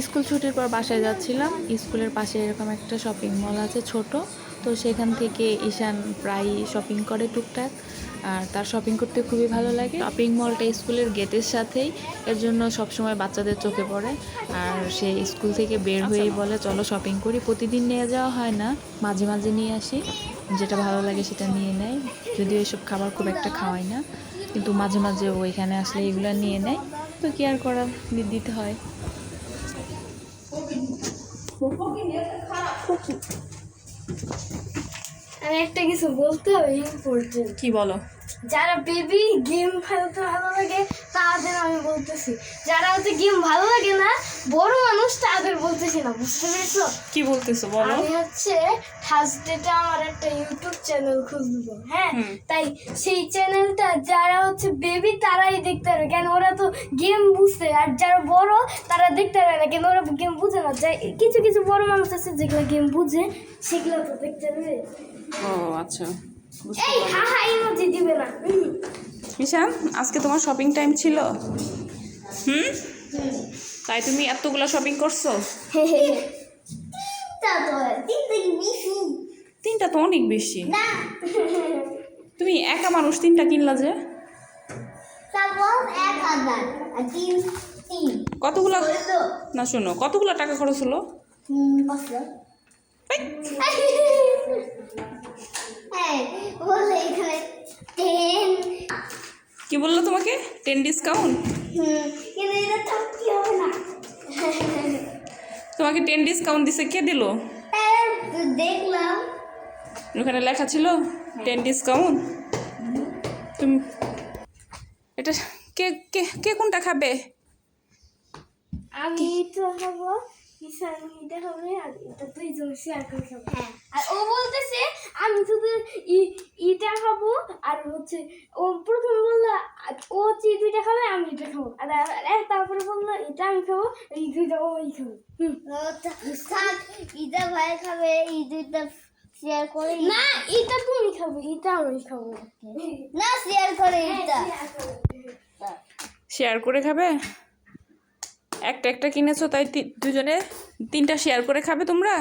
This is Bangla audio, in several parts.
স্কুল ছুটির পর বাসায় যাচ্ছিলাম। স্কুলের পাশে এরকম একটা শপিং মল আছে ছোট। তো সেখান থেকে ঈশান প্রায় শপিং করে টুকটাক। আর তার শপিং করতে খুবই ভালো লাগে। শপিং মলটা স্কুলের গেটের সাথেই। এর জন্য সবসময় বাচ্চাদের চোখে পড়ে। আর সে স্কুল থেকে বের হয়েই বলে চলো শপিং করি। প্রতিদিন নিয়ে যাওয়া হয় না। মাঝে মাঝে নিয়ে আসি। যেটা ভালো লাগে সেটা নিয়ে নেয়। যদিও এসব খাবার খুব একটা খাওয়াই না। কিন্তু মাঝে মাঝে ও এখানে আসলে এগুলো নিয়ে নেয়। তো কি আর করার? দিতে হয়। আমি একটা কিছু বলতে হবে ইম্পর্টেন্ট কি বলো? যারা বেবি গেম খেলতে ভালো লাগে তাদের আমি বলতেছি। যারা হচ্ছে গেম ভালো লাগে না বড় মানুষ তাদের বলতেছি না বুঝতে পেরেছ? কি বলতেছো বলো। আমি হচ্ছে থার্সডেটা আমার একটা ইউটিউব চ্যানেল খুলবো হ্যাঁ? তাই সেই চ্যানেলটা যারা হচ্ছে বেবি তারাই দেখতে পারবে। কেন ওরা তো গেম বুঝতে আর যারা বড় তারা দেখতে পারবে না। কেন ওরা গেম বুঝে না? যাই কিছু কিছু বড় মানুষ আছে যেগুলো গেম বুঝে সেগুলো তো দেখতে পারবে। ও আচ্ছা এই হা হা ইমোজি দিবে না। হুম। ঈশান আজকে তোমার শপিং টাইম ছিল? হুম। তাই তুমি এতগুলো শপিং করছ? তিনটা তো অনেক বেশি। তুমি একা মানুষ তিনটা কিনলা যে? কতগুলো? না শোনো কতগুলো টাকা খরচ হলো? হ্যাঁ কি বলল তোমাকে? টেন ডিসকাউন্ট তোমাকে টেন ডিসকাউন্ট দিছে কে দিল? হ্যাঁ, দেখলাম। ওখানে লেখা ছিল টেন ডিসকাউন্ট তুমি এটা কে কে কে কোনটা খাবে? আমি তো খাব হবে আর এটা দুইজন শেয়ার করে খাব। হ্যাঁ। আর ও বলতেছে আমি শুধু ইটা খাব আর হচ্ছে ও প্রথমে বলল ও হচ্ছে এই দুইটা খাবে আমি এটা খাব। আর তারপরে বলল এটা আমি খাব এই দুইটা ওই খাব। হুম। ইটা ভাই খাবে এই দুইটা শেয়ার করে না। এটা তুমি খাবে এটা আমি খাব। না শেয়ার করে এটা। শেয়ার করে খাবে? একটা একটা কিনেছো তাই দুজনে তিনটা শেয়ার করে খাবে তোমরা?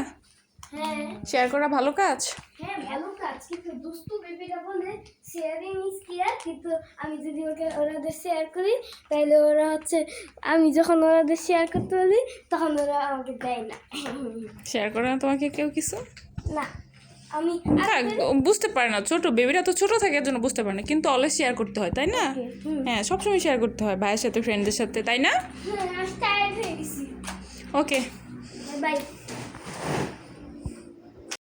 হ্যাঁ। শেয়ার করা ভালো কাজ? হ্যাঁ ভালো কাজ কিন্তু দুস্তু বেবিরা বলে শেয়ারিং ইজ কেয়ার কিন্তু আমি যদি ওকে ওরাদের শেয়ার করি তাহলে ওরা হচ্ছে আমি যখন ওরাদের শেয়ার করতে বলি তখন ওরা আমাকে দেয় না। শেয়ার করে না তোমাকে কেউ কিছু? না আমি বুঝতে পারে না ছোট বেবিরা তো ছোট থাকে জন্য বুঝতে পারে না কিন্তু অলওয়েজ শেয়ার করতে হয় তাই না। হ্যাঁ সবসময় শেয়ার করতে হয় ভাইয়ের সাথে ফ্রেন্ডদের সাথে তাই না? টায়ার্ড হয়ে ওকে বাই